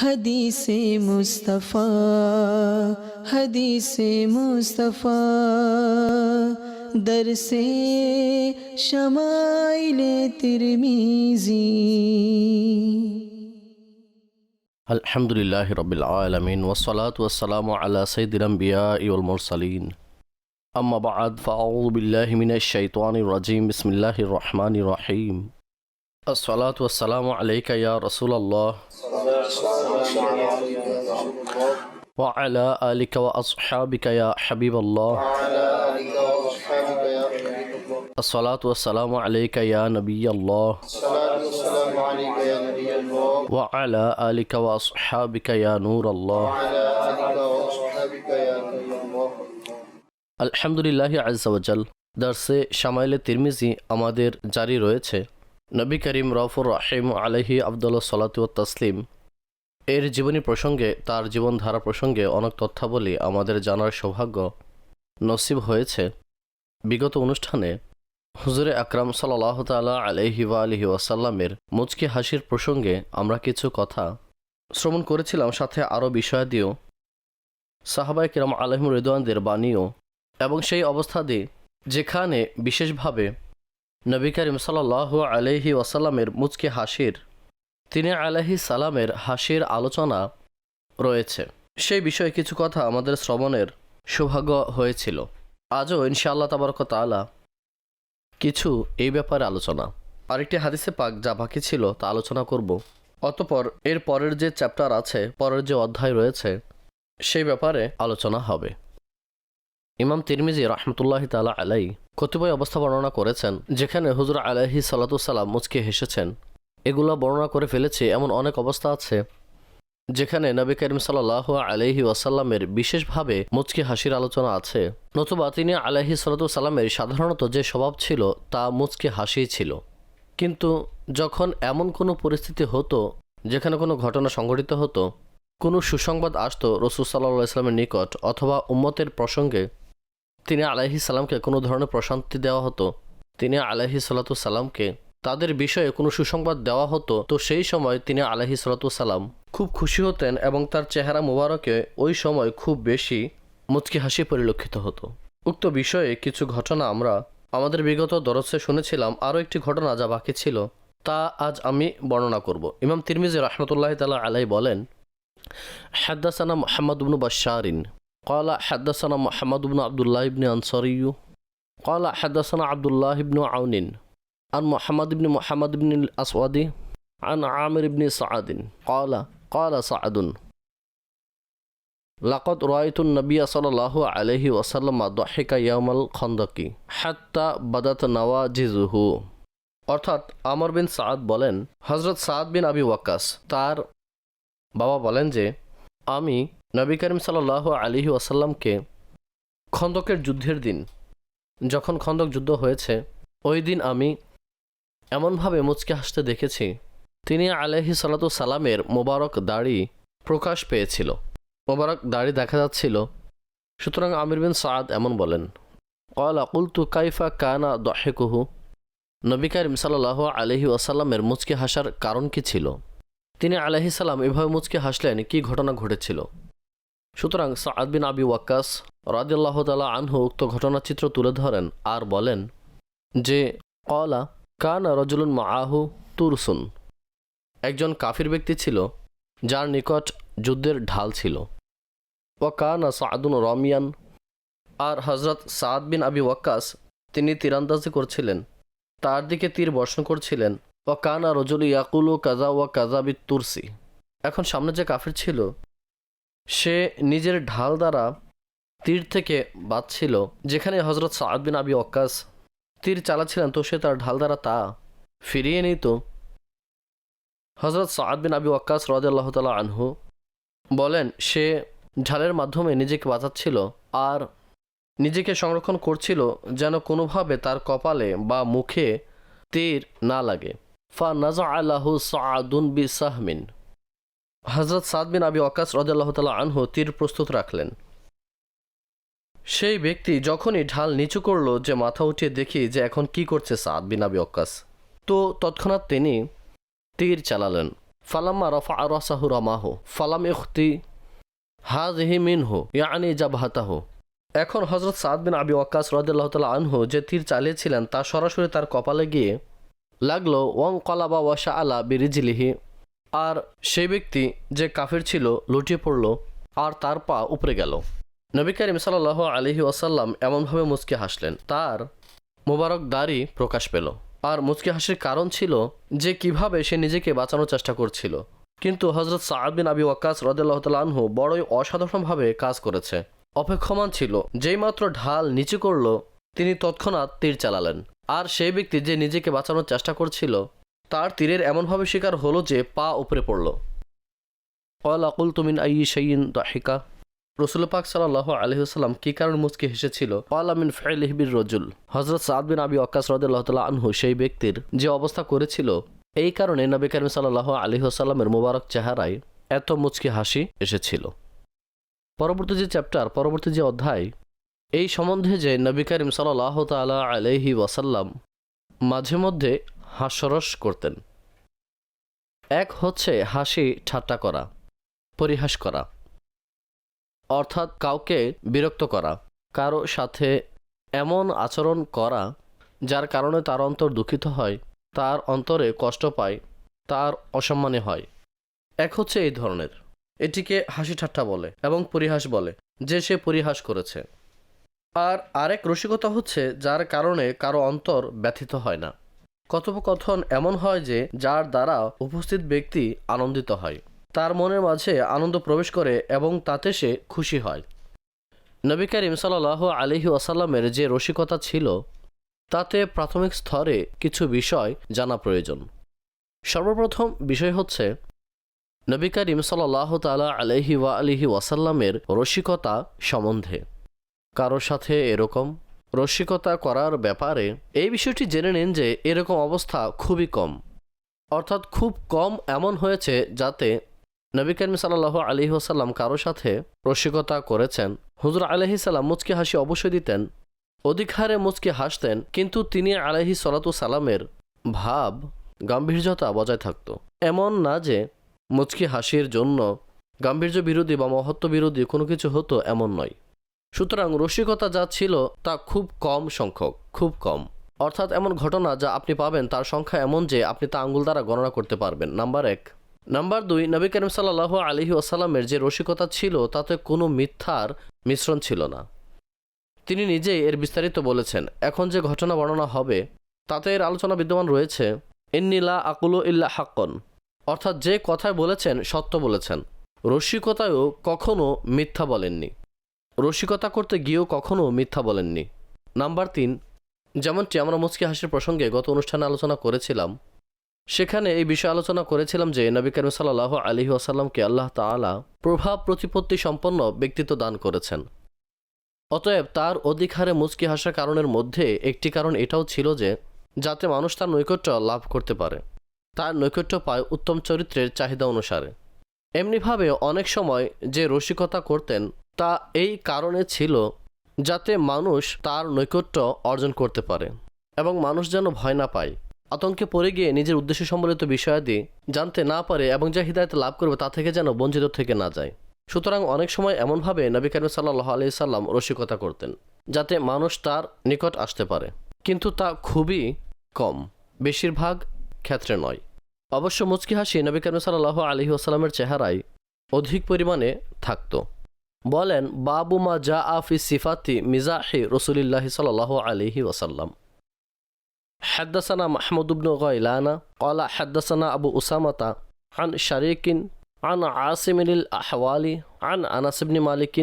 حدیث مصطفیٰ حدیث مصطفیٰ درس شمائل ترمیزی الحمد لله رب العالمين والصلاة والسلام على سيد الأنبياء والمرسلين أما بعد فأعوذ بالله من الشيطان الرجيم بسم الله الرحمن الرحيم الصلاة والسلام عليك يا رسول الله وعلى آلك وأصحابك يا حبيب الله الصلاة والسلام عليك يا نبي الله وعلى آلك وأصحابك يا نور الله আলহামদুলিল্লাহ আজাল দার্সে শামাইলে তিরমিজি আমাদের জারি রয়েছে নবী করিম রফুর রাহিম আলহি আবদুল্লাহ সালাতু তসলিম। এর জীবনী প্রসঙ্গে, তার জীবনধারা প্রসঙ্গে অনেক তথ্যাবলী আমাদের জানার সৌভাগ্য নসিব হয়েছে। বিগত অনুষ্ঠানে হুজুরে আকরাম সাল্লাহ তালা আলহি ওয়া আলহি ওয়াসাল্লামের মুচকি হাসির প্রসঙ্গে আমরা কিছু কথা শ্রবণ করেছিলাম, সাথে আরও বিষয়াদিও সাহাবাই কিরাম আলহিম রেদওয়ানদের বাণীও এবং সেই অবস্থাতে যেখানে বিশেষভাবে নবী করিম সাল্লাহ আলহি ওয়াসাল্লামের মুচকি হাসির, তিনি আলহি সালামের হাসির আলোচনা রয়েছে। সেই বিষয়ে কিছু কথা আমাদের শ্রবণের সৌভাগ্য হয়েছিল। আজও ইনশাআল্লাহ তাবারক তালা কিছু এই ব্যাপারে আলোচনা। আরেকটি হাদিসে পাক যা বাকি ছিল তা আলোচনা করব। অতপর এর পরের যে চ্যাপ্টার আছে, পরের যে অধ্যায় রয়েছে, সেই ব্যাপারে আলোচনা হবে। ইমাম তিরমিজি রহমতুল্লাহ তালা আলাই কতিপয় অবস্থা বর্ণনা করেছেন, যেখানে হুজুর আলাহি সালাতুসাল্লাম মুচকে হেসেছেন। এগুলো বর্ণনা করে ফেলেছে এমন অনেক অবস্থা আছে, যেখানে নবী করিম সাল্লাহ আলহি ওয়াসাল্লামের বিশেষভাবে মুচকি হাসির আলোচনা আছে। নতুবা তিনি আলহি সাল্লাতুসাল্লামের সাধারণত যে স্বভাব ছিল, তা মুচকি হাসি ছিল। কিন্তু যখন এমন কোনো পরিস্থিতি হতো, যেখানে কোনো ঘটনা সংঘটিত হতো, কোনো সুসংবাদ আসতো রসুল সাল্লাহ ইসলামের নিকট অথবা উম্মতের প্রসঙ্গে তিনি আলাহি সালামকে কোনো ধরনের প্রশান্তি দেওয়া হতো। তিনি আলাহি সালাতু সালামকে তাদের বিষয়ে কোনো সুসংবাদ দেওয়া হতো। তো সেই সময় তিনি আলাহি সালাতু সালাম খুব খুশি হতেন এবং তার চেহারা মোবারকে ওই সময় খুব বেশি মুচকি হাসি পরিলক্ষিত হতো। উক্ত বিষয়ে কিছু ঘটনা আমরা আমাদের বিগত দরসে শুনেছিলাম। আরও একটি ঘটনা যা বাকি ছিল, তা আজ আমি বর্ণনা করব। ইমাম তিরমিজি রহমতুল্লাহ তালা আলাই বলেন হাদ্দাসানা মোহাম্মদ উবনু বাশারিন قال حدثنا محمد بن عبد الله بن أنصاري قال حدثنا عبد الله بن عون عن محمد بن محمد بن الأسود عن عامر بن سعد قال قال سعد لقد رأيت النبي صلى الله عليه وسلم ضحك يوم الخندق حتى بدت نواجذه অর্থাৎ আমর বিন সাদ বলেন হজরত সাদ বিন আবি ওয়াক্কাস তার বাবা বলেন যে আমি নবী করিম সাল্লাহ আলিহি ওয়াসাল্লামকে খন্দকের যুদ্ধের দিন, যখন খন্দক যুদ্ধ হয়েছে, ওই দিন আমি এমনভাবে মুচকে হাসতে দেখেছি, তিনি আলহি সাল্লাতু সালামের মোবারক দাড়ি প্রকাশ পেয়েছিল। মোবারক দাড়ি দেখা যাচ্ছিল। সুতরাং আমির বিন সাদ এমন বলেন কল আকুলতু কাইফা কানা দহেকুহু? নবী করিম সাল্লাহ আলহি ওয়াসাল্লামের মুচকে হাসার কারণ কি ছিল? তিনি আলহি সাল্লাম এভাবে মুচকে হাসলেন, কি ঘটনা ঘটেছিল? সুতরাং সাদ বিন আবি ওয়াক্কাস রাদিল্লাহ তালা আনহু উক্ত ঘটনাচিত্র তুলে ধরেন আর বলেন যে কলা কান রজুলুন মাআহু তুরসুন। একজন কাফির ব্যক্তি ছিল, যার নিকট যুদ্ধের ঢাল ছিল। ও কান সাদুন রমিয়ান। আর হজরত সাদ বিন আবি ওয়াক্কাস, তিনি তীরান্দাজি করছিলেন। তার দিকে তীর বর্ষণ করছিলেন। ও কানা রজুল ইয়াকুলু কাজা ওয়া কাজাবি তুরসি। এখন সামনে যে কাফির ছিল সে নিজের ঢাল দ্বারা তীর থেকে বাঁচছিল যেখানে হজরত সাদ আবি অক্কাস তীর চালাচ্ছিলেন। তো সে তার ঢাল দ্বারা তা ফিরিয়ে নিত। হজরত সাদ বিন আবি ওয়াক্কাস রদাল্লাহ তালা আনহু বলেন, সে ঢালের মাধ্যমে নিজেকে বাঁচাচ্ছিল আর নিজেকে সংরক্ষণ করছিল যেন কোনোভাবে তার কপালে বা মুখে তীর না লাগে। ফা নাজা আল্লাহু সাদুন বি সাহমিন হজরত সাদ বিন আবি ওয়াকাস রদাল্লাহ তালা আনহু তীর প্রস্তুত রাখলেন। সেই ব্যক্তি যখনই ঢাল নিচু করল যে মাথা উঠিয়ে দেখি যে এখন কি করছে সাদ বিন আবি ওয়াক্কাস তো তৎক্ষণাৎ তিনি তীর চালালেন। ফালাম্মা রফা রসাহু রমাহু, ফালাম ইখতি হাজহি মিনহু, ইয়ানি জাবহাতাহু। এখন হজরত সাদ বিন আবি ওয়াক্কাস রদুল্লাহ তালা আনহু যে তীর চালিয়েছিলেন তা সরাসরি তার কপালে গিয়ে লাগল ওয়াং কলাবা ওয়াশা আলা বিরিজিলিহি। আর সেই ব্যক্তি যে কাফের ছিল, লুটিয়ে পড়ল আর তার পা উপরে গেল। নবী করিম সাল্লাহ আলহি ওয়াসাল্লাম এমনভাবে মুচকে হাসলেন। তার মোবারক দাড়ি প্রকাশ পেল। আর মুচকি হাসির কারণ ছিল যে কীভাবে সে নিজেকে বাঁচানোর চেষ্টা করছিল। কিন্তু হজরত সাদ বিন আবি ওয়াক্কাস রদুল্লাহ আনহু বড়ই অসাধারণভাবে কাজ করেছে। অপেক্ষমান ছিল, যেই মাত্র ঢাল নিচু করল, তিনি তৎক্ষণাৎ তীর চালালেন। আর সেই ব্যক্তি যে নিজেকে বাঁচানোর চেষ্টা করছিল তার তীরের এমনভাবে শিকার হলো যে পা উপরে পড়ল। অল আকুল তুমিন আই সঈন দাহিকা। রসুল পাক সাল্লাহ আলহিহাস্লাম কি কারণ মুচকে হেসেছিল? অল আমিন ফাইলহিবির রজুল। হজরত সাদ বিন আবি অক্কাস রদুল্লাহ তাল্লাহ আনহু সেই ব্যক্তির যে অবস্থা করেছিল, এই কারণে নবী করিম সাল্লাহ আলহিহাস্লামের মুবারক চেহারায় এত মুচকি হাসি এসেছিল। পরবর্তী যে চ্যাপ্টার, পরবর্তী যে অধ্যায়, এই সম্বন্ধে যে নবী করিম সাল্লাহ তালা আলহি ওয়াসাল্লাম মাঝে মধ্যে হাস্যরস করতেন। এক হচ্ছে হাসি ঠাট্টা করা, পরিহাস করা। অর্থাৎ কাউকে বিরক্ত করা, কারও সাথে এমন আচরণ করা যার কারণে তার অন্তর দুঃখিত হয়, তার অন্তরে কষ্ট পায়, তার অসম্মানে হয়। এক হচ্ছে এই ধরনের, এটিকে হাসি ঠাট্টা বলে এবং পরিহাস বলে, যে সে পরিহাস করেছে। আর আরেক রসিকতা হচ্ছে যার কারণে কারও অন্তর ব্যথিত হয় না। কথোপকথন এমন হয় যে, যার দ্বারা উপস্থিত ব্যক্তি আনন্দিত হয়। তার মনের মাঝে আনন্দ প্রবেশ করে এবং তাতে সে খুশি হয়। নবী করিম সাল্লাহ আলহি ওয়াসাল্লামের যে রসিকতা ছিল, তাতে প্রাথমিক স্তরে কিছু বিষয় জানা প্রয়োজন। সর্বপ্রথম বিষয় হচ্ছে, নবী করিম সাল্লাহ তালা আলহি ওয়া আলিহি ওয়াসাল্লামের রসিকতা সম্বন্ধে। কারোর সাথে এরকম রসিকতা করার ব্যাপারে এই বিষয়টি জেনে নিন যে এরকম অবস্থা খুবই কম। অর্থাৎ খুব কম এমন হয়েছে যাতে নবী করিম সাল্লাহ আলহি ওসাল্লাম কারোর সাথে রসিকতা করেছেন। হুজুর আলহি সাল্লাম মুচকি হাসি অবশ্যই দিতেন, অধিক হারে মুচকি হাসতেন, কিন্তু তিনি আলহি সালাতু সালামের ভাব, গাম্ভীর্যতা বজায় থাকত। এমন না যে মুচকি হাসির জন্য গাম্ভীর্য বিরোধী বা মহত্ব বিরোধী কোনো কিছু হতো এমন নয়। সুতরাং রসিকতা যা ছিল তা খুব কম সংখ্যক, খুব কম। অর্থাৎ এমন ঘটনা যা আপনি পাবেন তার সংখ্যা এমন যে আপনি তা আঙ্গুল দ্বারা গণনা করতে পারবেন। নাম্বার এক। নাম্বার দুই, নবী করিম সাল্লাহ আলহি আসাল্লামের যে রসিকতা ছিল তাতে কোনো মিথ্যার মিশ্রণ ছিল না। তিনি নিজেই এর বিস্তারিত বলেছেন, এখন যে ঘটনা বর্ণনা হবে, তাতে এর আলোচনা বিদ্যমান রয়েছে ইন্নিলা আকুলু ইল্লা হাক্কন। অর্থাৎ যে কথায় বলেছেন, সত্য বলেছেন। রসিকতায়ও কখনো মিথ্যা বলেননি। রসিকতা করতে গিয়েও কখনো মিথ্যা বলেননি। নাম্বার তিন যেমনটি আমরা মুচকি হাসির প্রসঙ্গে গত অনুষ্ঠানে আলোচনা করেছিলাম, সেখানে এই বিষয়ে আলোচনা করেছিলাম যে নবী করিম সাল্লাহ আলহি আসাল্লামকে আল্লাহ তালা প্রভাব প্রতিপত্তি সম্পন্ন ব্যক্তিত্ব দান করেছেন। অতএব তার অধিক হারে মুচকি হাসার কারণের মধ্যে একটি কারণ এটাও ছিল যে, যাতে মানুষ তার নৈকট্য লাভ করতে পারে। তার নৈকট্য পায় উত্তম চরিত্রের চাহিদা অনুসারে। এমনিভাবে অনেক সময় যে রসিকতা করতেন তা এই কারণে ছিল যাতে মানুষ তার নৈকট্য অর্জন করতে পারে এবং মানুষ যেন ভয় না পায়। আতঙ্কে পড়ে গিয়ে নিজের উদ্দেশ্য সম্বলিত বিষয়াদি জানতে না পারে এবং যা হৃদায়ত লাভ করবে তা থেকে যেন বঞ্চিত থেকে না যায়। সুতরাং অনেক সময় এমনভাবে নবী করিম সাল্লাহ আলি সাল্লাম রসিকতা করতেন, যাতে মানুষ তার নিকট আসতে পারে। কিন্তু তা খুবই কম, বেশিরভাগ ক্ষেত্রে নয়। অবশ্য মুচকি হাসি নবী করিম সাল্লাহ আলহি আসাল্লামের চেহারায় অধিক পরিমাণে থাকতো। বলেন বাবু মা জা আফি সিফাতি মিজাহি রসুলিল্লাহ সাল আলহি ওসাল্লাম حدثنا محمود بن غيلان قال حدثنا أبو أسامة عن شريك عن عاصم الأحوال عن أنس بن مالك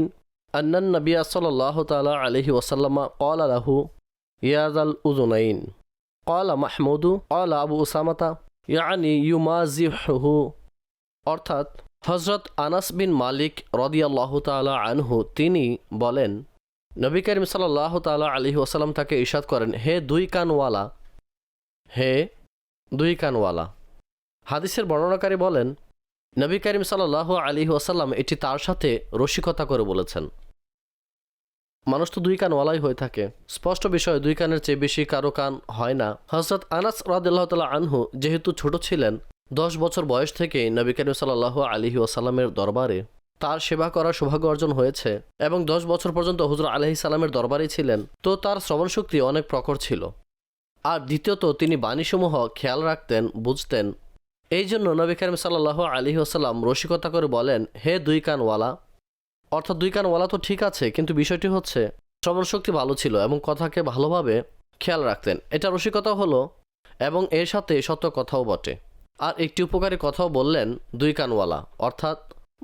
أن النبي صلى الله تعالى عليه وسلم قال له يا ذا الأذنين قال محمود قال أبو أسامة يعني يمازحه অর্থাৎ হজরত আনাস বিন মালিক রদিয়াল্লাহ তালা আনহু তিনি বলেন, নবী করিম সাল্লাহ তালা আলহি ওসালাম তাকে ইশাদ করেন, হে দুই কানওয়ালা, হে দুই কানওয়ালা। হাদিসের বর্ণনাকারী বলেন, নবী করিম সাল্লাহ আলহি ওসাল্লাম এটি তার সাথে রসিকতা করে বলেছেন। মানুষ তো দুই কানওয়ালাই হয়ে থাকে। স্পষ্ট বিষয়, দুই কানের চেয়ে বেশি কারও কান হয় না। হজরত আনাস তালা আনহু যেহেতু ছোট ছিলেন দশ বছর বয়স থেকেই নবী করিম সাল্লাহ আলহি ওসাল্লামের দরবারে তার সেবা করার সৌভাগ্য অর্জন হয়েছে এবং দশ বছর পর্যন্ত হুজুর আলহি সাল্লামের দরবারেই ছিলেন। তো তার শ্রবণ শক্তি অনেক প্রখর ছিল। আর দ্বিতীয়ত তিনি বাণীসমূহ খেয়াল রাখতেন, বুঝতেন। এই জন্য নবী করিম সাল্লাহ আলহি আসাল্লাম রসিকতা করে বলেন, হে দুই কানওয়ালা, অর্থাৎ দুই কানওয়ালা তো ঠিক আছে, কিন্তু বিষয়টি হচ্ছে শ্রবণ শক্তি ভালো ছিল এবং কথাকে ভালোভাবে খেয়াল রাখতেন। এটা রসিকতা হলো এবং এর সাথে সত্য কথাও বটে। আর একটি উপকারী কথাও বললেন দুই কানওয়ালা অর্থাৎ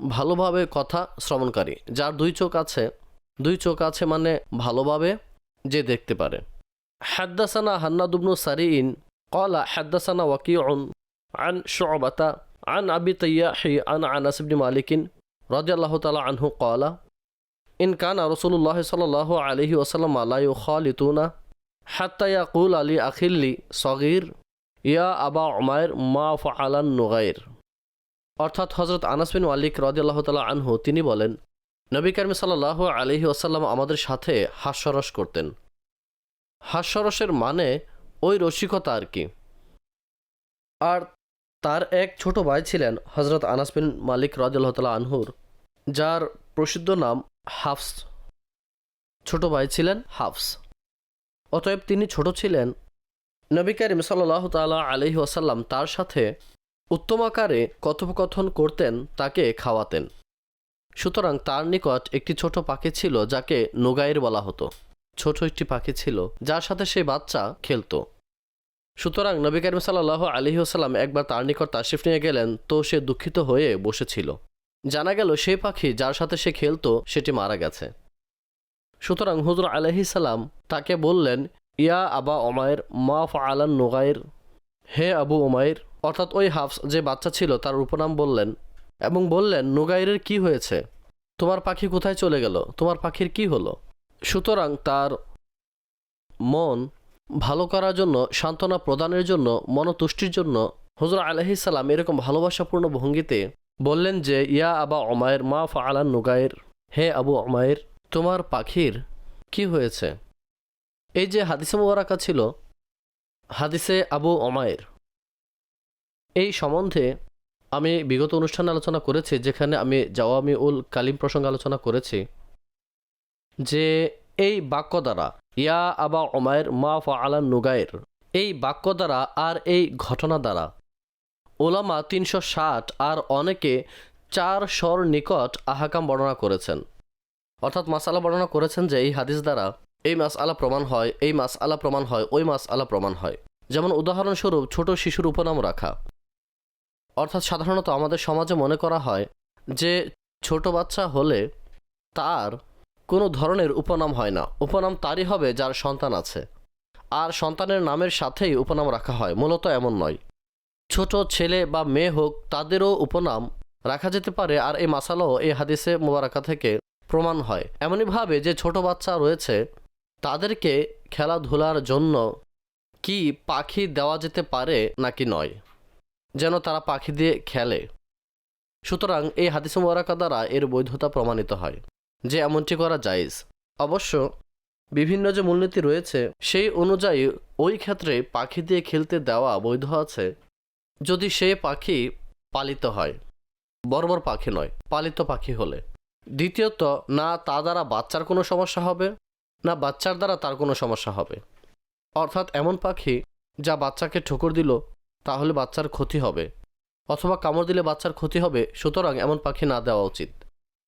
ভালোভাবে কথা শ্রবণকারী যার দুই চোখ আছে দুই চোখ আছে মানে ভালোভাবে যে দেখতে পারে حدثنا هناد بن سرين قال حدثنا وكيع عن شعبة عن أبي طياح عن أنس بن مالك رضي الله تعالى عنه قال إن كان رسول الله صلى الله عليه وسلم لا يخالطون حتى يقول لي أخي لي صغير ইয়া আবা উমায়ের মা ফালান নুগাইর। অর্থাৎ হজরত আনাস বিন মালিক রদিয়াল্লাহ তালা আনহু, তিনি বলেন, নবী করিম সাল্লাহ আলহি আসাল্লাম আমাদের সাথে হাস্যরস করতেন। হাস্যরসের মানে ওই রসিকতা আর কি। আর তার এক ছোট ভাই ছিলেন হজরত আনাস বিন মালিক রদিয়াল্লাহ তালা আনহুর, যার প্রসিদ্ধ নাম হাফস। ছোট ভাই ছিলেন হাফস। অতএব তিনি ছোট ছিলেন নবী করিম সাল্লাহ তালা আলহি আসাল্লাম তার সাথে উত্তম আকারে কথোপকথন করতেন, তাকে খাওয়াতেন। সুতরাং তার নিকট একটি ছোট পাখি ছিল যাকে নোগাইর বলা হতো। ছোট একটি পাখি ছিল যার সাথে সেই বাচ্চা খেলতো। সুতরাং নবী করিম সাল্লাহ আলহি আসাল্লাম একবার তার নিকট তাশরিফ নিয়ে গেলেন, তো সে দুঃখিত হয়ে বসেছিল। জানা গেল সেই পাখি যার সাথে সে খেলতো, সেটি মারা গেছে। সুতরাং হুজুর আলহি সাল্লাম তাকে বললেন ইয়া আবা ওমায়ের মা ফালান নোগাইর। হে আবু ওমায়ের, অর্থাৎ ওই হাফস যে বাচ্চা ছিল, তার উপনাম বললেন। এবং বললেন, নোগাইরের কি হয়েছে? তোমার পাখি কোথায় চলে গেল? তোমার পাখির কি হলো? সুতরাং তার মন ভালো করার জন্য, সান্ত্বনা প্রদানের জন্য, মনতুষ্টির জন্য হুজুর আলহি সাল্লাম এরকম ভালোবাসাপূর্ণ ভঙ্গিতে বললেন যে, ইয়া আবা অমায়ের মা ফালান নোগাইর। হে আবু অমায়ের তোমার পাখির কি হয়েছে? এই যে হাদিসে মোবারাকা ছিল, হাদিসে আবু অমায়ের এই সম্বন্ধে আমি বিগত অনুষ্ঠানে আলোচনা করেছি, যেখানে আমি জাওয়ামি উল কালিম প্রসঙ্গে আলোচনা করেছি যে এই বাক্য দ্বারা, ইয়া আবা অমায়ের মা আলান নুগায়ের এই বাক্য দ্বারা আর এই ঘটনা দ্বারা ওলামা তিনশো ষাট আর অনেকে চার স্বর নিকট আহাকাম বর্ণনা করেছেন। অর্থাৎ মাসালা বর্ণনা করেছেন যে এই হাদিস দ্বারা এই মাস আলা প্রমাণ হয়, এই মাস আলা প্রমাণ হয়, ওই মাস আলা প্রমাণ হয়। যেমন উদাহরণস্বরূপ, ছোট শিশুর উপনাম রাখা। অর্থাৎ সাধারণত আমাদের সমাজে মনে করা হয় যে, ছোট বাচ্চা হলে তার কোনো ধরনের উপনাম হয় না। উপনাম তারই হবে যার সন্তান আছে। আর সন্তানের নামের সাথেই উপনাম রাখা হয়, মূলত এমন নয়। ছোট ছেলে বা মেয়ে হোক, তাদেরও উপনাম রাখা যেতে পারে আর এই মাসালাও এই হাদিসে মোবারাকা থেকে প্রমাণ হয়। এমনইভাবে যে, ছোট বাচ্চা রয়েছে তাদেরকে খেলাধুলার জন্য কি পাখি দেওয়া যেতে পারে নাকি নয়? যেন তারা পাখি দিয়ে খেলে। সুতরাং এই হাদিস মোবারকা দ্বারা এর বৈধতা প্রমাণিত হয় যে এমনটি করা জায়েজ। অবশ্য বিভিন্ন যে মূলনীতি রয়েছে, সেই অনুযায়ী ওই ক্ষেত্রে পাখি দিয়ে খেলতে দেওয়া বৈধ আছে যদি সে পাখি পালিত হয়। বর্বর পাখি নয়, পালিত পাখি হলে। দ্বিতীয়ত, না তা দ্বারা বাচ্চার কোনো সমস্যা হবে? না বাচ্চার দ্বারা তার কোনো সমস্যা হবে। অর্থাৎ এমন পাখি যা বাচ্চাকে ঠোকর দিল, তাহলে বাচ্চার ক্ষতি হবে। অথবা কামড় দিলে বাচ্চার ক্ষতি হবে, সুতরাং এমন পাখি না দেওয়া উচিত।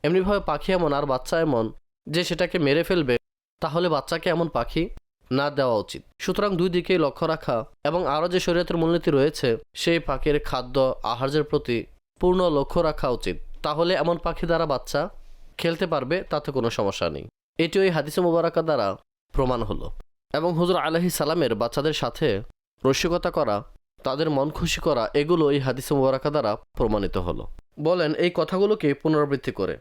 এমনিভাবে পাখি এমন আর বাচ্চা এমন যে সেটাকে মেরে ফেলবে, তাহলে বাচ্চাকে এমন পাখি না দেওয়া উচিত। সুতরাং দুই দিকেই লক্ষ্য রাখা এবং আরও যে শরীয়তের মূলনীতি রয়েছে, সেই পাখির খাদ্য, আহার্যের প্রতি পূর্ণ লক্ষ্য রাখা উচিত। তাহলে এমন পাখি দ্বারা বাচ্চা খেলতে পারবে, তাতে কোনো সমস্যা নেই। এটি ওই হাদিসে মুবারাকা দ্বারা প্রমাণ হলো। এবং হুজুর আলহি সালামের বাচ্চাদের সাথে রসিকতা করা, তাদের মন খুশি করা, এগুলো এই হাদিসে মুবারাকা দ্বারা প্রমাণিত হলো। বলেন, এই কথাগুলোকে পুনরাবৃত্তি করে?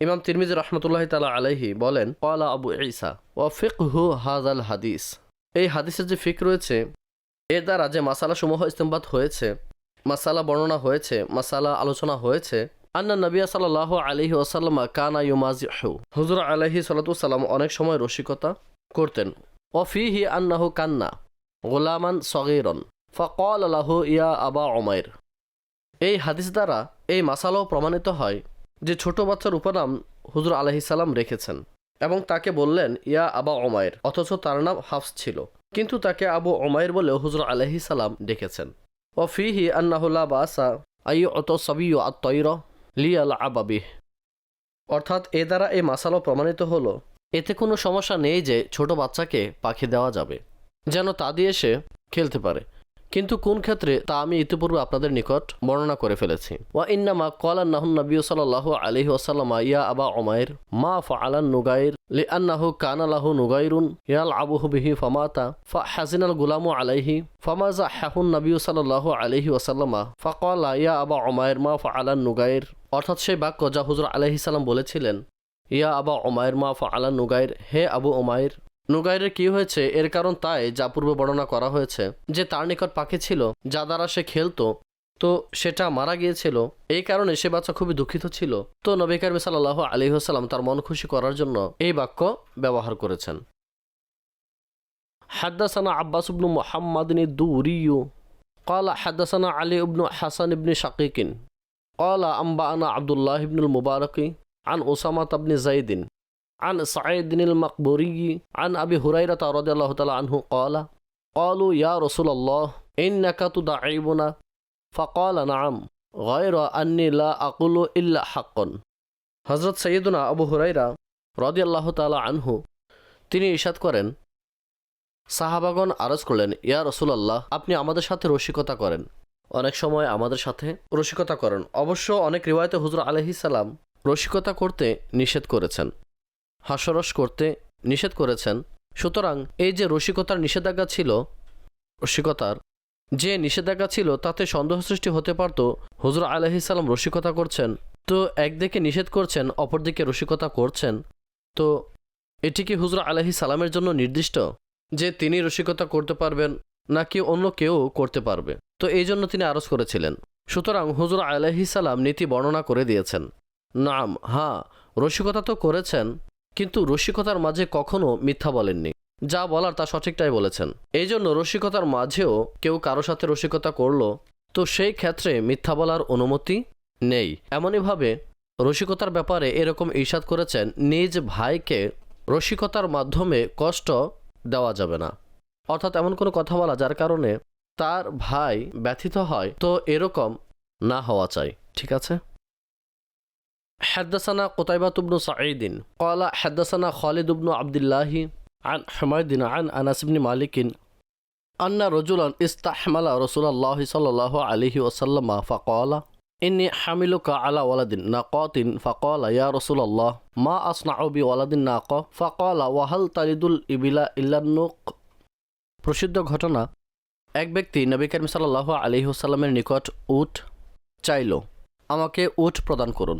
ইমাম তিরমিজ রহমতুল্লাহ তালা আলাইহি বলেন কলা আবু ঈসা ও ফিক হু হাজ আল হাদিস। এই হাদিসের যে ফিক রয়েছে এর দ্বারা যে মাসালা সমূহ ইস্তেমবাদ হয়েছে, মাসালা বর্ণনা হয়েছে, মাসালা আলোচনা হয়েছে আন্না নবিয়া সাল্লাহ আলহি ওসাল্লামা কানা ইউমাজিহু হুজুর আলহি সাল্লাতুসাল্লাম অনেক সময় রসিকতা করতেন। অফিহি আন্নাহু কান্না গোলামান সগিরন। ফকল আলাহ ইয়া আবা ওমায়ের এই হাদিস দ্বারা এই মাসালাও প্রমাণিত হয় যে ছোট বাচ্চার উপনাম হুজুর আলহিসাল্লাম রেখেছেন এবং তাকে বললেন, ইয়া আবা ওমায়ের অথচ তার নাম হাফস ছিল। কিন্তু তাকে আবু ওমায়ের বলে হুজুর আলহিসাল্লাম ডেকেছেন। ও ফিহি আন্নাহুল্লা বাসা আই অত সবিউ আত্মইর লিয়াল আবাবি অর্থাৎ এ দ্বারা এই মাসালও প্রমাণিত হলো, এতে কোনো সমস্যা নেই যে ছোট বাচ্চাকে পাখি দেওয়া যাবে, যেন তা দিয়ে সে খেলতে পারে। কিন্তু কোন ক্ষেত্রে তা আমি ইতিপূর্বে আপনাদের নিকট বর্ণনা করে ফেলেছি। ওয়া ইন্নামা কলান নাহুন নবী সাল্লাহ আলহি ওসাল্লামা ইয়া আবা ওমায়ের মা ফাআলান নুগাইর লি আন্নাহু কানা লাহু নুগাইরুন ইয়াল আবুহু বিহি ফামাতা ফা হাজিনাল গুলামু আলাইহি ফামাজা হাহুন নবী সাল্লাহ আলহি ওসাল্লামা ফাকলা, ইয়া আবা ওমায়ের মা ফাআলান নুগাইর। অর্থাৎ সেই বাক্য যা হুজুর আলহি সাল্লাম বলেছিলেন, ইয়া আবা ওমায়ের মা ফাআলান নুগাইর, হে আবু ওমায়ের নুগাইরের কি হয়েছে এর কারণ তাই যা পূর্বে বর্ণনা করা হয়েছে যে তার নিকট পাখি ছিল যা দ্বারা সে খেলতো তো সেটা মারা গিয়েছিল এই কারণে সে বাচ্চা খুবই দুঃখিত ছিল তো নবী কারমি সাল্লাহ আলী হাসাল্লাম তার মন খুশি করার জন্য এই বাক্য ব্যবহার করেছেন حدثنا عباس بن محمد الدوري قال حدثنا علي بن حسن بن شقيق قال أنبأنا عبد الله بن المبارك عن أسامة بن زيد عن سعيد المقبوري عن أبي هريرة رضي الله تعالى عنه قال قالوا يا رسول الله إنك تدعيبنا فقال نعم غير أني لا أقول إلا حقا হজরত সৈয়দুনা আবু হুরাইরা রদি আল্লাহ তালা আনহু তিনি ইশাদ করেন সাহাবাগন আরজ করলেন ইয়া রসুলাল্লাহ আপনি আমাদের সাথে রসিকতা করেন অনেক সময় আমাদের সাথে রসিকতা করেন অবশ্য অনেক রিওয়ায়তে হুজুর আলহি সালাম রসিকতা করতে নিষেধ করেছেন হাস্যরস করতে নিষেধ করেছেন। সুতরাং এই যে রসিকতার নিষেধাজ্ঞা ছিল, রসিকতার, যে নিষেধাজ্ঞা ছিল তাতে সন্দেহ সৃষ্টি হতে পারত, হুজুর আলহিসাল্লাম রসিকতা করছেন। তো একদিকে নিষেধ করছেন, অপরদিকে রসিকতা করছেন। তো এটি কি হুজুর আলহি সালামের জন্য নির্দিষ্ট, যে তিনি রসিকতা করতে পারবেন নাকি অন্য কেউ করতে পারবে? তো এই জন্য তিনি আরজ করেছিলেন। সুতরাং হুজুর আলহি সালাম নীতি বর্ণনা করে দিয়েছেন। নাম হ্যাঁ রসিকতা তো করেছেন কিন্তু রসিকতার মাঝে কখনো মিথ্যা বলেননি। যা বলার তা সঠিকটাই বলেছেন। এই জন্য রসিকতার মাঝেও কেউ কারও সাথে রসিকতা করল, তো সেই ক্ষেত্রে মিথ্যা বলার অনুমতি নেই। এমনইভাবে রসিকতার ব্যাপারে এরকম ঈর্ষাদ করেছেন, নিজ ভাইকে রসিকতার মাধ্যমে কষ্ট দেওয়া যাবে না। অর্থাৎ এমন কোনো কথা বলা যার কারণে তার ভাই ব্যথিত হয়, তো এরকম না হওয়া চাই। ঠিক আছে? حدثنا قتيبة بن سعيد قال حدثنا خالد بن عبد الله عن حميد عن أنس بن مالك أن رجلا استحمل رسول الله صلى الله عليه وسلم فقال إني حملك على ولد ناقات فقال يا رسول الله ما أصنع بولد الناقة فقال وهل تلد الإبل إلا النوق প্রসিদ্ধ ঘটনা এক ব্যক্তি নবী করিম সাল্লাহ আলহি সাল্লামের নিকট উট চাইল আমাকে উট প্রদান করুন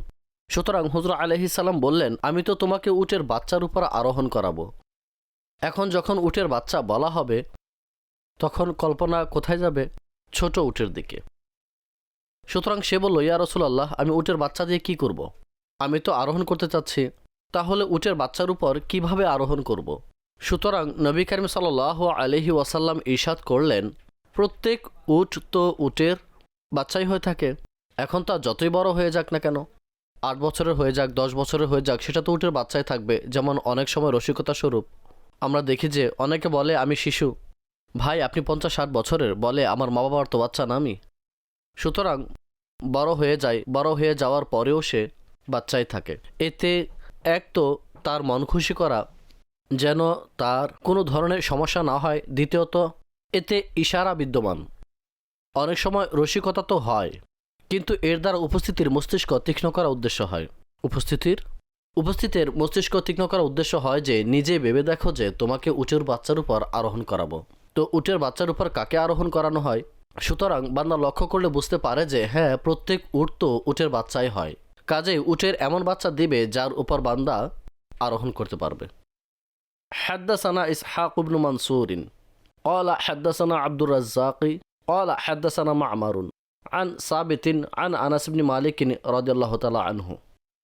সুতরাং হুজুর আলহিসাল্লাম বললেন, আমি তো তোমাকে উটের বাচ্চার উপর আরোহণ করাবো। এখন যখন উটের বাচ্চা বলা হবে, তখন কল্পনা কোথায় যাবে? ছোট উটের দিকে। সুতরাং সে বলল, ইয়া রসুলাল্লাহ, আমি উটের বাচ্চা দিয়ে কি করব। আমি তো আরোহণ করতে চাচ্ছি। তাহলে উটের বাচ্চার উপর কীভাবে আরোহণ করব। সুতরাং নবী করিম সাল্লাহ আলহি ওয়াসাল্লাম ইশাদ করলেন, প্রত্যেক উট তো উটের বাচ্চাই হয়ে থাকে। এখন তা যতই বড় হয়ে যাক না কেন আট বছরের হয়ে যাক, দশ বছরের হয়ে যাক, সেটা তো উটের বাচ্চাই থাকবে, যেমন অনেক সময় রসিকতা স্বরূপ। আমরা দেখি যে, অনেকে বলে, আমি শিশু। ভাই, আপনি পঞ্চাশ ষাট বছরের? বলে, আমার মা বাবার তো বাচ্চা না আমি। সুতরাং, বড় হয়ে যায়, বড় হয়ে যাওয়ার পরেও সে বাচ্চাই থাকে। এতে এক তো তার মন খুশি করা, যেন তার কোনো ধরনের সমস্যা না হয়। দ্বিতীয়ত, এতে ইশারা বিদ্যমান। অনেক সময় রসিকতা তো হয়। কিন্তু এর দ্বারা উপস্থিতির মস্তিষ্ক তীক্ষ্ণ করা উদ্দেশ্য হয় উপস্থিতির উপস্থিতের মস্তিষ্ক তীক্ষ্ণ করার উদ্দেশ্য হয় যে নিজে ভেবে দেখো যে তোমাকে উটের বাচ্চার উপর আরোহণ করাবো তো উটের বাচ্চার উপর কাকে আরোহণ করানো হয় সুতরাং বান্দা লক্ষ্য করলে বুঝতে পারে যে হ্যাঁ প্রত্যেক উট তো উটের বাচ্চাই হয় কাজেই উটের এমন বাচ্চা দিবে যার উপর বান্দা আরোহণ করতে পারবে حدثنا إسحاق بن منصور قال حدثنا عبد الرزاق قال حدثنا معمر عن ثابت عن أنس بن مالك رضي الله تعالى عنه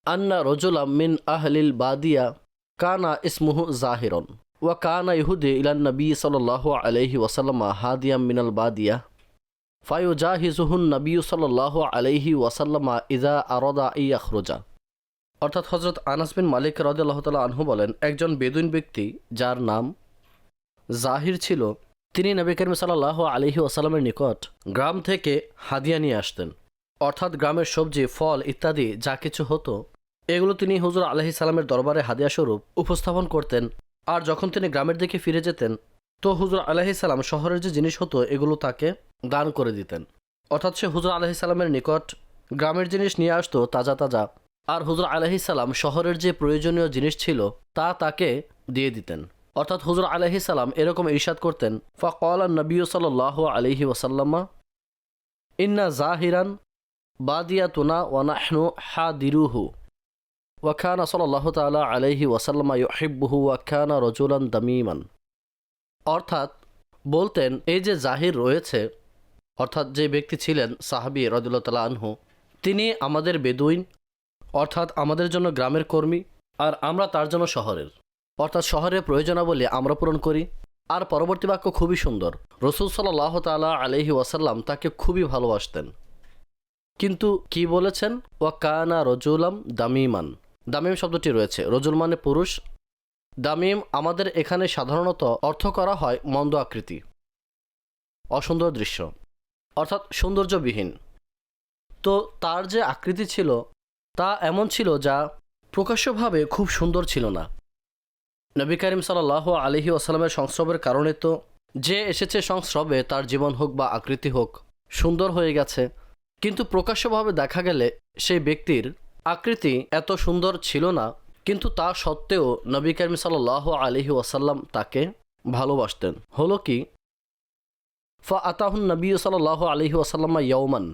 أن رجلا من أهل البادية كان اسمه زاهر وكان يهدي إلى النبي صلى الله عليه وسلم هاديا من البادية ফায়ুজাহিজুহুন নবী সাল্লাহ আলাইহি ওয়াসাল্লামা ইজা আরদা ই আখরোজা অর্থাৎ হজরত আনাস বিন মালিক রদাল্লাহ তালা আনহু বলেন একজন বেদুইন ব্যক্তি যার নাম জাহির ছিল তিনি নবী করিম সাল্লাহ আলহি ওয়াসাল্লামের নিকট গ্রাম থেকে হাদিয়া নিয়ে আসতেন। অর্থাৎ গ্রামের সবজি, ফল ইত্যাদি যা কিছু হতো, এগুলো তিনি হুজুর আলহি সাল্লামের দরবারে হাদিয়া স্বরূপ উপস্থাপন করতেন। আর যখন তিনি গ্রামের দিকে ফিরে যেতেন, তো হুজুর আলহি সাল্লাম শহরের যে জিনিস হতো, এগুলো তাকে দান করে দিতেন। অর্থাৎ সে হুজুর আলহি সাল্লামের নিকট গ্রামের জিনিস নিয়ে আসতো তাজা তাজা। আর হুজুর আলহি সাল্লাম শহরের যে প্রয়োজনীয় জিনিস ছিল, তা তাকে দিয়ে দিতেন। অর্থাৎ হুজুর আলহি সাল্লাম এরকম ইরশাদ করতেন, ফকল নবী সাল আলহি ওসাল্লামা ইন্না জাহিরান বাদিয়া তুনা ওয়ানাহনু হা দিরুহু ওয়াখানা সাল্লাহ তালা আলহি ওয়াসাল্লামা ইহিব্বুহু ওয়াখানা রজুলান দামিমান। অর্থাৎ বলতেন, এই যে জাহির রয়েছে, অর্থাৎ যে ব্যক্তি ছিলেন সাহাবি রদুল্লাহ তালা আনহু, তিনি আমাদের বেদুইন, অর্থাৎ আমাদের জন্য গ্রামের কর্মী, আর আমরা তার জন্য শহরের। অর্থাৎ শহরের প্রয়োজনাবলী আমরা পূরণ করি। আর পরবর্তী বাক্য খুবই সুন্দর। রসুল সাল্লাহ তালা আলহি ওয়াসাল্লাম তাকে খুবই ভালোবাসতেন। কিন্তু কি বলেছেন? ওয়াকানা রজুলাম দামিমান। দামিম শব্দটি রয়েছে। রজুল মানে পুরুষ। দামিম আমাদের এখানে সাধারণত অর্থ করা হয় মন্দ আকৃতি। অসুন্দর দৃশ্য। অর্থাৎ সৌন্দর্যবিহীন। তো তার যে আকৃতি ছিল, তা এমন ছিল যা প্রকাশ্যভাবে খুব সুন্দর ছিল না। নবী করিম সাল্লাহ আলহি আসালামের সংস্রবের কারণে তো যে এসেছে সংস্রবে, তার জীবন হোক বা আকৃতি হোক, সুন্দর হয়ে গেছে। কিন্তু প্রকাশ্যভাবে দেখা গেলে সেই ব্যক্তির আকৃতি এত সুন্দর ছিল না, কিন্তু তা সত্ত্বেও নবী করিম সাল্লাহ আলহি ওয়াসাল্লাম তাকে ভালোবাসতেন। হলো কি? ফা আতাহুন নবী সাল্লাহ আলহি ওয়াসাল্লামা ইয়ৌমান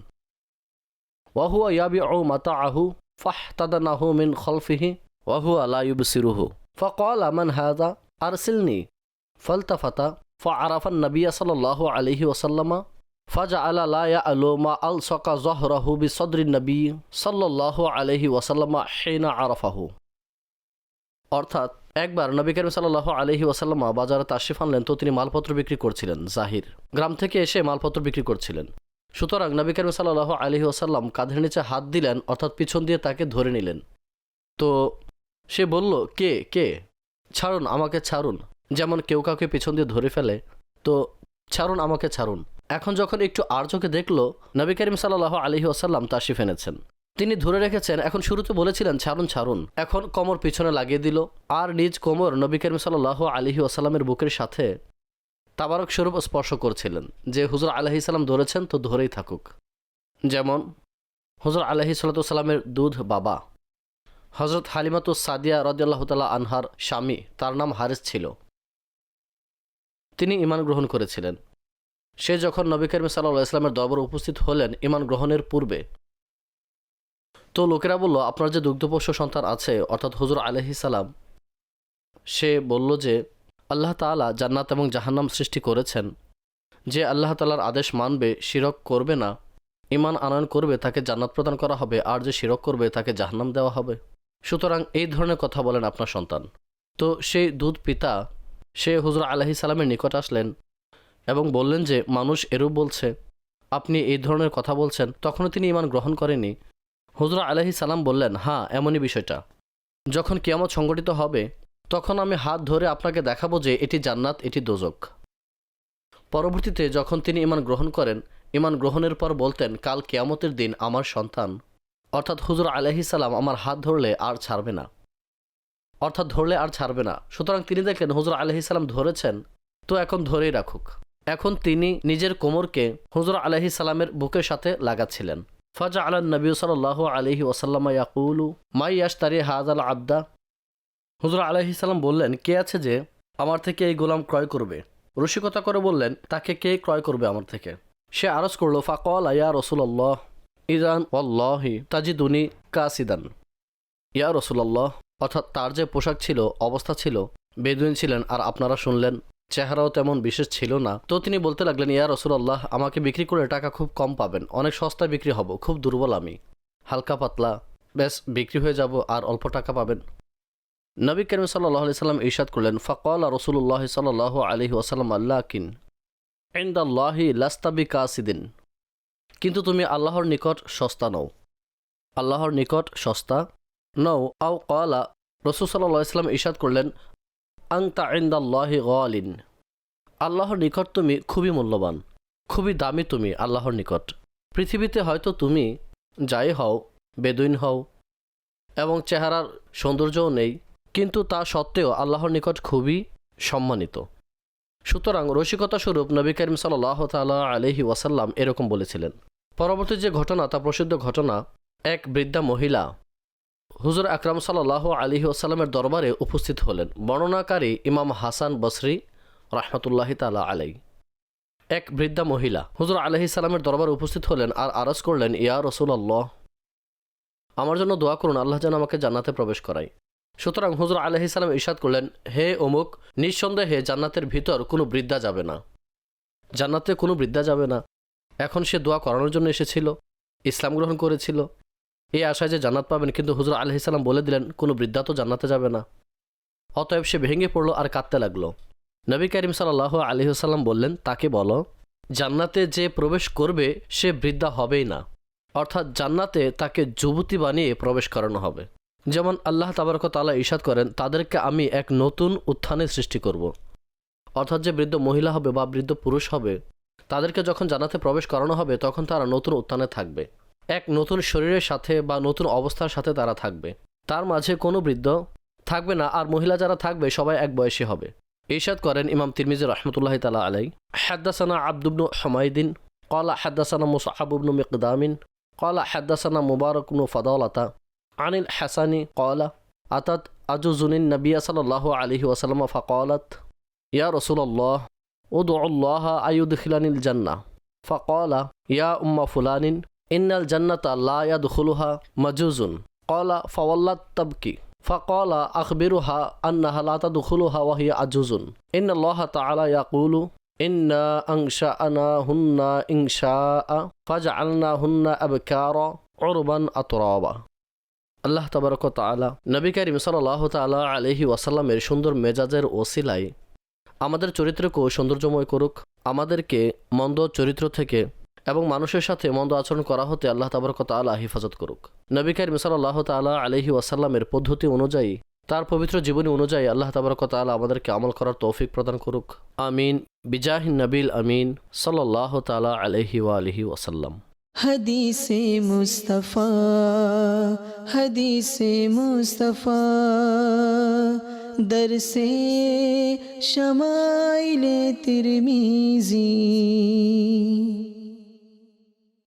ওয়াহুয়া ইয়াবি ও মাতা আহু ফাহ তাদানাহু মিন খলফিহি ওয়াহুয়া লা ইউবসিরুহু। فقال من هذا أرسلني فالتفت فعرف النبي صلى الله عليه وسلم فجعل لا يألو ما ألصق ظهره بصدر النبي صلى الله عليه وسلم حين عرفه অর্থাৎ একবার নবী করিম সাল্লাহ আলহি ওয়াসাল্লামা বাজারে তাশরিফ আনলেন তো তিনি মালপত্র বিক্রি করছিলেন জাহির গ্রাম থেকে এসে মালপত্র বিক্রি করছিলেন সুতরাং নবী করিম সাল্লাহ আলহি ওয়াসাল্লাম কাঁধের নিচে হাত দিলেন অর্থাৎ পিছন দিয়ে তাকে ধরে নিলেন তো সে বলল, কে কে? ছাড়ুন, আমাকে ছাড়ুন। যেমন কেউ কাউকে পিছন দিয়ে ধরে ফেলে, তো ছাড়ুন, আমাকে ছাড়ুন। এখন যখন একটু আর চোখে দেখল, নবী করিম সাল্লাহ আলহি আসাল্লাম তাশিফ এনেছেন। তিনি ধরে রেখেছেন, এখন শুরুতে বলেছিলেন, ছাড়ুন ছাড়ুন। এখন কোমর পিছনে লাগিয়ে দিল, আর নিজ কোমর নবী করিম সাল্লাহ আলহি আসাল্লামের বুকের সাথে তাবারক স্বরূপ স্পর্শ করছিলেন, যে হুজুর আলহি সাল্লাম ধরেছেন, তো ধরেই থাকুক। যেমন, হুজুর আলহি সাল্লামের দুধ বাবা। হজরত হালিমাতুস সাদিয়া রদিয়াল্লাহ তালা আনহার স্বামী, তার নাম হারিস ছিল। তিনি ইমান গ্রহণ করেছিলেন। সে যখন নবী করিম সাল্লাহ ইসলামের দরবার উপস্থিত হলেন ইমান গ্রহণের পূর্বে, তো লোকেরা বলল, আপনার যে দুগ্ধপোষ্য সন্তান আছে, অর্থাৎ হুজুর আলহি সালাম, সে বলল যে, আল্লাহ তালা জান্নাত এবং জাহান্নাম সৃষ্টি করেছেন। যে আল্লাহ তালার আদেশ মানবে, শিরক করবে না। ইমান আনয়ন করবে, তাকে জান্নাত প্রদান করা হবে। আর যে শিরক করবে, তাকে জাহান্নাম দেওয়া হবে। সুতরাং এই ধরনের কথা বলেন আপনার সন্তান। তো সেই দুধ পিতা, সে হুজুর আলহি সালামের নিকট আসলেন এবং বললেন যে, মানুষ এরূপ বলছে, আপনি এই ধরনের কথা বলছেন, তখনও তিনি ইমান গ্রহণ করেনি হুজুর আলহি সালাম বললেন হ্যাঁ এমনই বিষয়টা। যখন কিয়ামত সংগঠিত হবে, তখন আমি হাত ধরে আপনাকে দেখাবো যে এটি জান্নাত, এটি দোজক। পরবর্তীতে যখন তিনি ইমান গ্রহণ করেন ইমান গ্রহণের পর বলতেন, কাল কেয়ামতের দিন আমার সন্তান অর্থাৎ হুজুর আলহি সালাম আমার হাত ধরলে আর ছাড়বে না। অর্থাৎ ধরলে আর ছাড়বে না। সুতরাং তিনি দেখলেন হুজুর আলহি সালাম ধরেছেন, তো এখন ধরেই রাখুক। এখন তিনি নিজের কোমরকে হুজুর আলহি সালামের বুকের সাথে লাগাচ্ছিলেন। ফাজা আলা নবী সাল্লাহ আলহি ওসাল্লাম ইয়াকুলু, মাই তারি হাজ আল আবদা? হুজুর আলহি সালাম বললেন, কে আছে যে আমার থেকে এই গোলাম ক্রয় করবে? রসিকতা করে বললেন, তাকে কে ক্রয় করবে আমার থেকে? সে আরজ করল, ফাকল আয়া রসুল্লাহ ইরান ওল্লাহি তাজিদুনি কাসিদান। ইয়া রসুল্লাহ অর্থাৎ তার যে পোশাক ছিল অবস্থা ছিল বেদুইন ছিলেন আর আপনারা শুনলেন চেহারাও তেমন বিশেষ ছিল না। তো তিনি বলতে লাগলেন ইয়া রসুল্লাহ আমাকে বিক্রি করে টাকা খুব কম পাবেন অনেক সস্তায় বিক্রি হব খুব দুর্বল আমি। হালকা পাতলা বেশ বিক্রি হয়ে যাব আর অল্প টাকা পাবেন। নবী করিম সাল্লাহ আলি সাল্লাম ইরশাদ করলেন ফকল রসুল্লাহ সাল্লাহ আলহি ওসাল্লাম আল্লাহ কিন ইন্দাল্লাহি লাস্তাবি কাসিদিন কিন্তু তুমি আল্লাহর নিকট সস্তা নও। আল্লাহর নিকট সস্তা নও। আও কলা রসুল সাল্লাহ ইসলাম ইশাদ করলেন আং তা ইন্দাল্লাহি গলিন। আল্লাহর নিকট তুমি খুবই মূল্যবান, খুবই দামি তুমি আল্লাহর নিকট। পৃথিবীতে হয়তো তুমি যাই হও, বেদুইন হও, এবং চেহারার সৌন্দর্যও নেই, কিন্তু তা সত্ত্বেও আল্লাহর নিকট খুবই সম্মানিত। সুতরাং রসিকতা স্বরূপ নবী করিম সাল্লাহ তাল্লাহ আলহি ওয়াসাল্লাম এরকম বলেছিলেন পরবর্তী যে ঘটনা, তা প্রসিদ্ধ ঘটনা, এক বৃদ্ধা মহিলা। হুজুর আকরাম সাল্লাহ আলহি ওসাল্লামের দরবারে উপস্থিত হলেন। বর্ণনাকারী ইমাম হাসান বসরি রহমতুল্লাহি তালা আলাই এক বৃদ্ধা মহিলা হুজুর আলহি সাল্লামের দরবারে উপস্থিত হলেন আর আরজ করলেন, ইয়া রসুল আল্লাহ আমার জন্য দোয়া করুন, আল্লাহ যেন আমাকে জান্নাতে প্রবেশ করায়। সুতরাং হুজুর আলহি সাল্লাম ইরশাদ করলেন, হে অমুক, নিঃসন্দেহে জান্নাতের ভিতর কোনো বৃদ্ধা যাবে না। জান্নাতে কোনো বৃদ্ধা যাবে না। এখন সে দোয়া করানোর জন্য এসেছিল, ইসলাম গ্রহণ করেছিল। এই আশায় যে জান্নাত পাবেন, কিন্তু হুজুর আলহি সাল্লাম বলে দিলেন, কোনো বৃদ্ধা তো জান্নাতে যাবে না। অতএব সে ভেঙে পড়ল আর কাঁদতে লাগল। নবী করিম সাল্লাহ আলহিহাল্লাম বললেন, তাকে বলো, জান্নাতে যে প্রবেশ করবে, সে বৃদ্ধা হবেই না। অর্থাৎ জান্নাতে তাকে যুবতী বানিয়ে প্রবেশ করানো হবে। যেমন আল্লাহ তাবারক তালা ইশাদ করেন, তাদেরকে আমি এক নতুন উত্থানের সৃষ্টি করব। অর্থাৎ যে বৃদ্ধ মহিলা হবে বা বৃদ্ধ পুরুষ হবে তাদেরকে যখন জান্নাতে প্রবেশ করানো হবে, তখন তারা নতুন উত্থানে থাকবে। এক নতুন শরীরের সাথে বা নতুন অবস্থার সাথে তারা থাকবে। তার মাঝে কোনো বৃদ্ধ থাকবে না, আর মহিলা যারা থাকবে, সবাই এক বয়সী হবে। ইরশাদ করেন ইমাম তিরমিজি রহমতুল্লাহ তালা আলাই হাদ্দাসানা আব্দুবনু হমায়দিন কলা হাদ্দাসানা মুসাহাবুবনু মিকদামিন কলা হাদ্দাসানা মুবারকনু ফদাওলাতা, আনিল হাসানি কলা আতাত আজুজুনিন নবিয়া সাল্লাহ আলহি ওসালাম ফকলত, ইয়া রসুল্লাহ উদুল্লাহ আয়ুদখিলানিল জান্না ফকলা ইয়া উম্মা ফুলানিন ইন্নাল জান্নাত লা ইয়াদখুলুহা মাজুজুন কলা ফওয়াল্লাত তাবকি فقال أخبرها أنها لا تدخلها وهي عجوز إن الله تعالى يقول إنا أنشأناهن إنشاء فجعلناهن أبكارا عربا أترابا আল্লাহ তাবারক তালা নবী করিম সাল্লাহ তালা আলহি ওয়াসাল্লামের সুন্দর মেজাজের ওসিলাই আমাদের চরিত্রকেও সৌন্দর্যময় করুক আমাদেরকে মন্দ চরিত্র থেকে এবং মানুষের সাথে মন্দ আচরণ করা হতে আল্লাহ তাবরক তালা হিফাজত করুক নবী করিম সাল্লাহ তালা আলহি ওয়াসাল্লামের পদ্ধতি অনুযায়ী তার পবিত্র জীবনী অনুযায়ী আল্লাহ তাবরক তালা আমাদেরকে আমল করার তৌফিক প্রদান করুক আমিন বিজাহিন নবিল আমিন সাল্লাহ তালা আলহি ওয়া আলহি ওয়াসাল্লাম حدیث مصطفیٰ حدیث مصطفیٰ درس شمائل ترمیزی